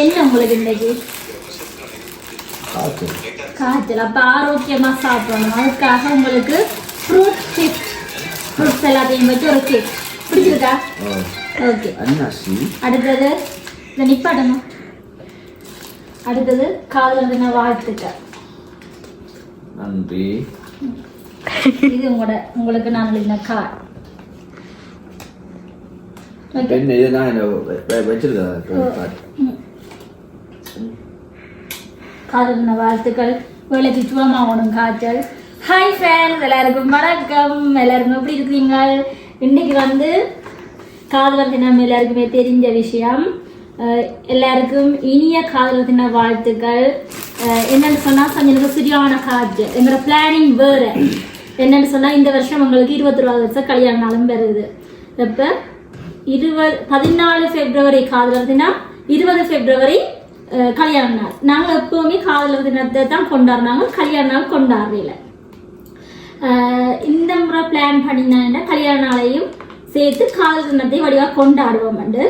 என்ன உங்களுக்கு இன்னைக்கு காய்ச்சல் அப்போ ஆரோக்கியமாக சாப்பிடணும். அதுக்காக உங்களுக்கு ஃப்ரூட் சிப்ஸ் ஃப்ரூட்ஸ் எல்லாத்தையும் வச்சு ஒரு கேக் பிடிச்சிருக்கா ஓகே அடுத்தது இந்த நிப்பாட்டணும் அடுத்தது காதல் தின வாழ்த்துக்கள் நன்றி. இது உங்களோட உங்களுக்கு நான் எழுதின ஓகே பெண் இது நான் வச்சிருக்கேன் காதல் தின வாழ்த்துக்கள். வேலைக்கு சுகமாகணும் காய்ச்சல். ஹாய் ஃபேன்ஸ் எல்லாருக்கும் வணக்கம். எல்லாருக்கும் எப்படி இருக்கிறீங்க? இன்னைக்கு வந்து காதலர் தினம் எல்லாருக்குமே தெரிஞ்ச விஷயம். எல்லாருக்கும் இனிய காதலர் தின வாழ்த்துக்கள். என்னன்னு சொன்னால் சஞ்சனுக்கு சரியான காய்ச்சல். எங்களோட பிளானிங் வேறு. என்னன்னு சொன்னால் இந்த வருஷம் உங்களுக்கு இருபத்தி ஒரு வருஷம் கல்யாண நாளும் வருது. இப்போ இருபது பதினாலு பிப்ரவரி காதலர் தினம் இருபது பிப்ரவரி கல்யாண நாள். நாங்கள் எப்போவுமே காதலர் தினத்தை தான் கொண்டாடுனாங்க கல்யாண நாள் கொண்டாடுறதில்ல. ஆஹ் இந்த முறை பிளான் பண்ணினா கல்யாண நாளையும் சேர்த்து காதல் தினத்தை வடிவாக கொண்டாடுவோம் வந்து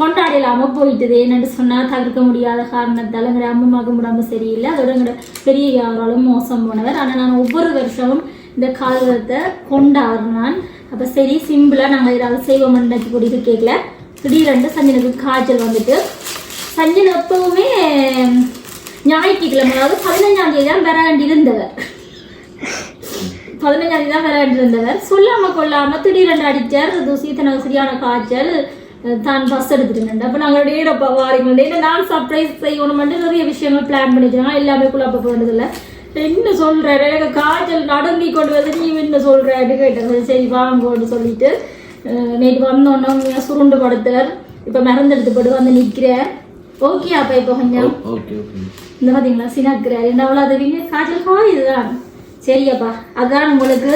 கொண்டாடலாம போயிட்டுது. என்னென்று சொன்னால் தவிர்க்க முடியாத காரணத்தால் எங்களோட அம்மாவுக்கு உடம்பு சரியில்லை. அதோட எங்களோட பெரிய யாராலும் மோசம் போனவர். ஆனால் நான் ஒவ்வொரு வருஷமும் இந்த காதலத்தை கொண்டாடுறேன். அப்போ சரி சிம்பிளாக நாங்கள் ஏதாவது செய்வோம் நினைச்சு கூட்டிட்டு கேட்கல திடீரென்று சஞ்சனுக்கு காய்ச்சல் வந்துட்டு. சஞ்சன் எப்பவுமே ஞாயிற்றுக்கிழமை அதாவது பதினஞ்சாம் தேதி தான் வர இருந்தவர் பதினஞ்சாம் தேதி தான் வர இருந்தவர் சொல்லாம கொள்ளாம திடீரென்று அடித்தார். தூசி தனக்கு சரியான காய்ச்சல். தான் பஸ் எடுத்துட்டு அப்போ நாங்கள் டேடப்பா வாரீங்க ஏன்னா நான் சர்ப்ரைஸ் செய்யணும்னு நிறைய விஷயங்கள் பிளான் பண்ணிக்கிறோம் எல்லாமே குழப்ப போனதில்லை. என்ன சொல்கிறேன் எனக்கு காய்ச்சல் வந்து நீ என்ன சொல்றாரு கேட்டேன் சரி வாங்கன்னு சொல்லிட்டு நேற்று வந்தோன்னே சுருண்டு படுத்தார். இப்போ மருந்து எடுத்து போட்டு வந்து நிற்கிறேன் ஓகே அப்போ இப்போ கொஞ்சம். இந்த பார்த்தீங்களா சினாக்கிறார். என்ன அவ்வளோ அதுவீங்க காய்ச்சல் காயுதுதான் சரியப்பா அதான் உங்களுக்கு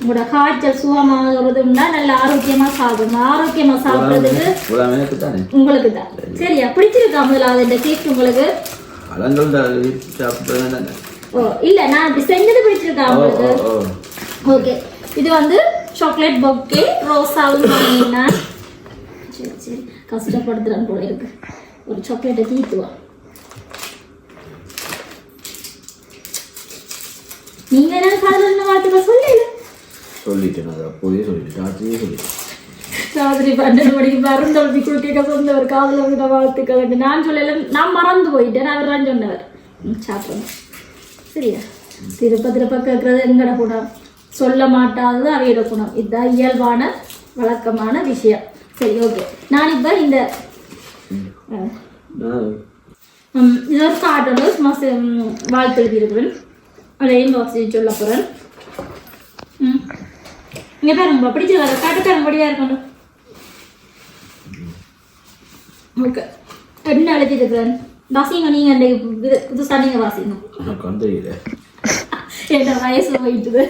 உங்களோட காய்ச்சல் சுகமாகிறதுன்னா நல்ல ஆரோக்கியமாக சாப்பிடணும் ஆரோக்கியமாக சாப்பிட்றதுக்கு உங்களுக்கு தான். சரியா பிடிச்சிருக்கா முதல்ல இந்த கேக் உங்களுக்கு? ஓ இல்லை நான் இப்படி செஞ்சது பிடிச்சிருக்கா ஓ உங்களுக்கு? ஓகே இது வந்து சாக்லேட் பொக்கே ரோஸாவும் வாங்கினா. சரி சரி. கஷ்டப்படுத்துறேன் போல இருக்கு. ஒரு சாக்லேட்டை தீத்துவா நீங்க என்ன காதல் வாழ்த்துக்கள் சொல்லல? சொல்லிட்டேன் அதை அப்போதே சொல்லிட்டேன். ராத்திரியே சொல்லிட்டேன். ராத்திரி பன்னெண்டு மணிக்கு மருந்தொழுதி குளிக்க சொந்தவர் காதல் வந்து வாழ்த்துக்கள் நான் சொல்லல நான் மறந்து போயிட்டேன். அவர் தான் சொன்னவர். ம், சாப்பிடணும் சரியா திருப்ப திருப்ப கேட்கறது எங்கட குணம்? சொல்ல மாட்டாதது அவையோட குணம். இதுதான் இயல்பான வழக்கமான விஷயம். சரி ஓகே நான் இப்போ இந்த இது ஒரு கார்டு சும்மா சி- ம், வாழ்த்து எழுதியிருக்கிறேன் அதையும் வாசி சொல்ல போகிறேன் ம். இங்கே பாருங்க உங்களை பிடிச்சிருக்காரு காட்டுக்காரங்க படியாக இருக்கணும். ஓகே. என்ன எழுதியிருக்கிறேன் வாசிங்க நீங்கள் அந்த இது- புதுசா எனக்கு வந்ததில்லை என்ன வயசு போயிட்டுது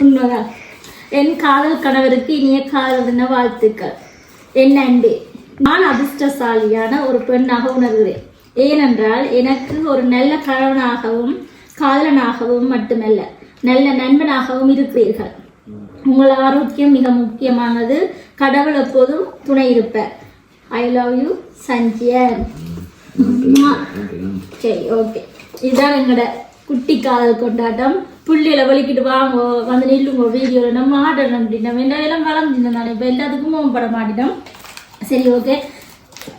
உண்மைதான் என் காதல் கணவருக்கு இனிய காதல் தின வாழ்த்துக்கள் என் அன்பே நான் அதிர்ஷ்டசாலியான ஒரு பெண்ணாக உணர்கிறேன் ஏனென்றால் எனக்கு ஒரு நல்ல கணவனாகவும் காதலனாகவும் மட்டுமல்ல நல்ல நண்பனாகவும் இருக்கிறீர்கள் உங்கள் ஆரோக்கியம் மிக முக்கியமானது கடவுள் எப்போதும் துணை இருப்பார் ஐ லவ் யூ சஞ்சயன் சரி ஓகே இதுதான் எங்களோட குட்டி காதல் கொண்டாட்டம். புள்ளியில வலிக்கிட்டு வாங்கோ வந்து நில்லுங்க வீடியோவில் நம்ம ஆடணும் அப்படின்னா வேண்டாம் வளர்ந்துருந்தோம் நான் இப்போ எல்லாத்துக்கும் மேம்பட மாட்டினோம் சரி ஓகே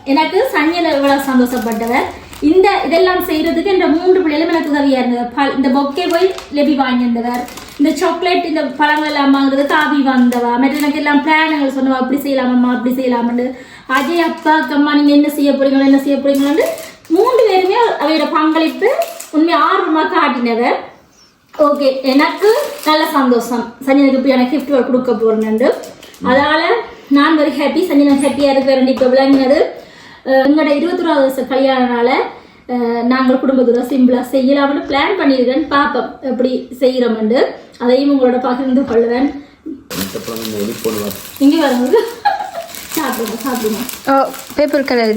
எனக்கு சஞ்சனை எவ்வளோ சந்தோஷப்பட்டவர். இந்த இதெல்லாம் செய்யறதுக்கு இந்த மூன்று பிள்ளைகளும் எனக்கு உதவியா இருந்தது ப- இந்த பொக்கே போய் லெபி வாங்கியிருந்தவர். இந்த சாக்லேட் இந்த பழங்கள் எல்லாம் வாங்குறது காபி வந்தவா. மற்ற எனக்கு எல்லாம் பிளானுங்கள் சொன்னவா. அப்படி செய்யலாமம்மா அப்படி செய்யலாமன்னு. அஜய் அப்பா அம்மா நீங்க என்ன செய்ய போறீங்களோ என்ன செய்ய போறீங்களோன்னு மூன்று பேருமே அவையோட பங்களிப்பு உண்மை ஆர்வமா காட்டினவர். ஓகே எனக்கு நல்ல சந்தோஷம். சஞ்சனுக்கு இப்போ எனக்கு gift கொடுக்க போறேன்னு அதால நான் வெரி ஹாப்பி சஞ்சனா ஹாப்பியாக இருக்கிறேன் இப்போ விளங்கினது எங்களோட இருபத்தொராவது வருஷம் கல்யாணனால நாங்கள் குடும்பத்தோட சிம்பிளாக செய்யலாம்னு பிளான் பண்ணியிருக்கேன். பார்ப்போம் எப்படி செய்கிறோம்னு அதையும் உங்களோட பகிர்ந்து கொள்வேன். போடுவா இங்கே வரும்போது சாப்பிடுங்க சாப்பிடுங்க ஓ பேப்பர் கலர்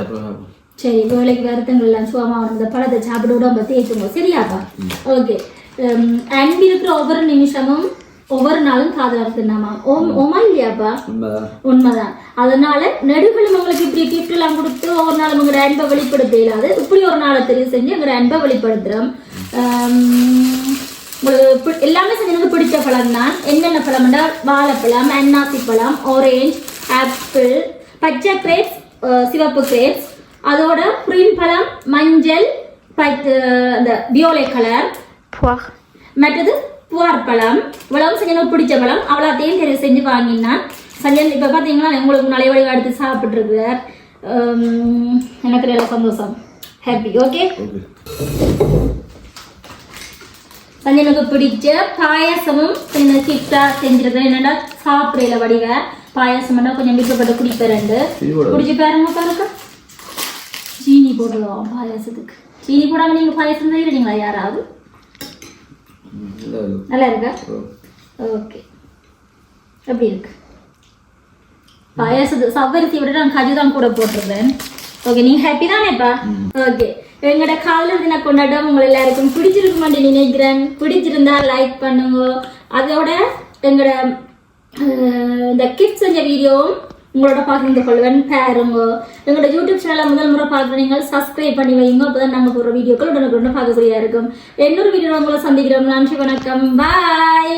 அப்புறம் சரி வேலைக்கு வருத்தங்கள் எல்லாம் சுகமா இந்த பழத்தை சாப்பிட உடம்ப தேய்ச்சுங்க சரியாப்பா ஓகே. அன்பு இருக்கிற ஒவ்வொரு நிமிஷமும் ஒவ்வொரு நாளும் காதலர் தினமா ஓம் ஓமா இல்லையாப்பா உண்மைதான். அதனால நெடுகளும் உங்களுக்கு இப்படி gift எல்லாம் கொடுத்து ஒவ்வொரு நாளும் உங்களோட அன்பை வெளிப்படுத்த இயலாது. இப்படி ஒரு நாளை தெரிவு செஞ்சு எங்களோட அன்பை வெளிப்படுத்துறோம். எல்லாமே எனக்கு பிடிச்ச பழம் தான் என்னென்ன பழம் என்றால் வாழைப்பழம் அன்னாசி பழம் ஆரேஞ்ச் ஆப்பிள் பச்சை கிரேப்ஸ் சிவப்பு கிரேப்ஸ் அதோட புரின் பழம் மஞ்சள் அந்த வியோலை கலர். மற்றது புவார் பழம். இவ்வளவு சஞ்சனுக்கு பிடிச்ச பழம். அவ்வளோத்தையும் தெரிவு செஞ்சு வாங்கினான். சஞ்சன் இப்போ பார்த்தீங்கன்னா உங்களுக்கு நிறைய வழி எடுத்து சாப்பிட்ருக்குறார் எனக்கு நல்ல சந்தோஷம். ஹாப்பி ஓகே சஞ்சனுக்கு பிடிச்ச பாயாசமும் கொஞ்சம் கிஃப்டாக செஞ்சிருக்கேன் என்னடா சாப்பிடல வடிவ பாயாசம்னா கொஞ்சம் விருப்பப்பட்டு குடிப்பேன் குடிச்சு பாருங்க பாருங்க சீனி போடுவோம் பாயாசத்துக்கு. சீனி போடாம நீங்க பாயாசம் செய்யறீங்களா யாராவது? நல்லா இருக்கு. ஓகே. எப்படி இருக்கு. பாயாசத்து சவ்வரிசி விட நான் கஜு தான் கூட போட்டிருந்தேன் ஓகே நீங்க ஹாப்பி தானேப்பா ஓகே. எங்களோட காதலர் தின கொண்டாட்டம் உங்களை எல்லாருக்கும் பிடிச்சிருக்குமான்னு நினைக்கிறேன். பிடிச்சிருந்தா லைக் பண்ணுங்க. அதோட எங்களோட இந்த கிட்ஸ் செஞ்ச வீடியோவும் உங்களோட பகிர்ந்து கொள்வேன் பாருங்க. எங்களோட யூடியூப் சேனலை முதல் முறை பார்க்குறீங்க சப்ஸ்கிரைப் பண்ணி வைங்க. அப்பதான் நாங்கள் போடுற வீடியோக்கள் உடனுக்குடன் பார்க்கக்கூடியதாக இருக்கும். இன்னொரு வீடியோ உங்களை சந்திக்கிறோம். நன்றி வணக்கம். பாய்